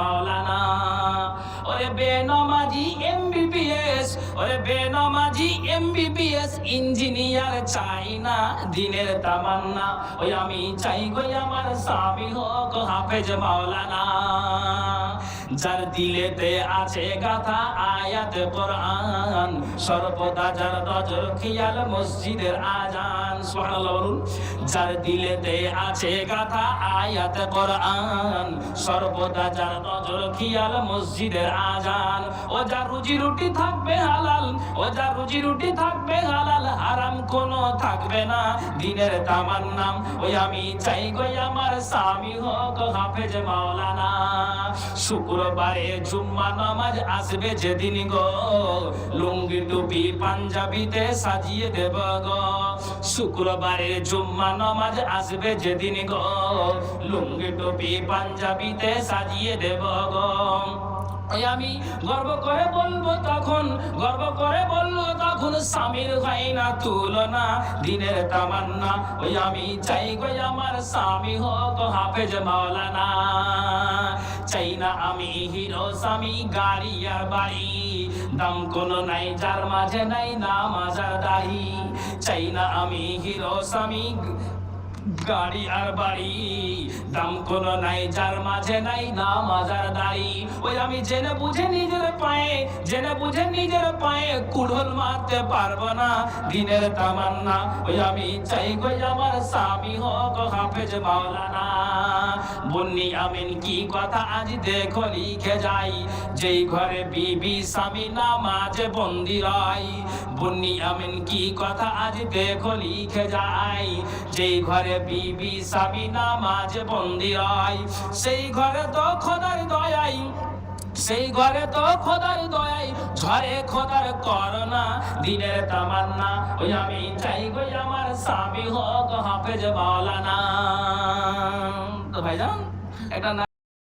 মাওলানা, ওরে বেনমাজি এমবিবিএস, ওরে বেনমাজি MBBS, engineer চাই না দিনের তামান্না। ওই আমি চাই গো আমার স্বামী হোক হাফেজ মাওলানা। যার দিলেতে আছে গাথা আয়াত কোরআন। সর্বদা যার নজর খেয়াল মসজিদের আজান। সুবহানাল্লাহ যার দিলেতে আছে গাথা আয়াত কোরআন। সর্বদা যার নজর খেয়াল মসজিদের আজান। ও যার রুজি রুটি থাকবে হালাল, ও যার রুজি রুটি থাকবে হালাল, হারাম কোনো থাকবে না। দিনের তামার নাম ওই আমি চাই গো আমার স্বামী হোক হাফেজ মাওলানা। শুক্রবারে জুম্মা নামাজ আসবে যেদিন গো। লুঙ্গি টুপি পাঞ্জাবিতে সাজিয়ে দেব গো। শুক্রবারে জুম্মা নামাজ আসবে যেদিন গো। লুঙ্গি টুপি পাঞ্জাবিতে সাজিয়ে দেব গো। আমি গর্ব করে বলব তখন, গর্ব করে বলব তখন স্বামীর হয় না তুলনা, দিনের তামান্না। ওই আমি চাই গো আমার স্বামী হোক হাফেজ মাওলানা। চাই না আমি হিরো স্বামী, গাড়ি আর বাড়ি। দাম কোনো নাই, যার মাঝে নাই না মাজার দাহি চাই না আমি হিরো স্বামী গাড়ি আর বাড়ি। দাম কোনো নাই, যার মাঝে নাই না মাজার দাড়ি। ওই আমি জেনে বুঝে নিজের পায়ে, জেনে বুঝে নিজের পায়ে কুড়োল মারতে পারব না, দিনের তামান্না। ওই আমি চাই গো আমার স্বামী হোক, হাফেজ মাওলানা। বন্নি আমিন কি কথা আজ দেখো, লিখে যাই। যেই ঘরে বিবি স্বামী না, মাঝে বন্দি রয়। বন্নি আমিন কি কথা আজ দেখো, লিখে যাই। যেই ঘরে বিবি সাবিনা মাঝে বন্দি রয়। সেই ঘরে তো খোদার দয়াই, সেই ঘরে তো খোদার দয়াই। ঝরে খোদার করোনা দিনের তামান্না, ওই আমি চাই গো আমার স্বামী হোক হাফেজ মাওলানা। তো ভাইজান, এটা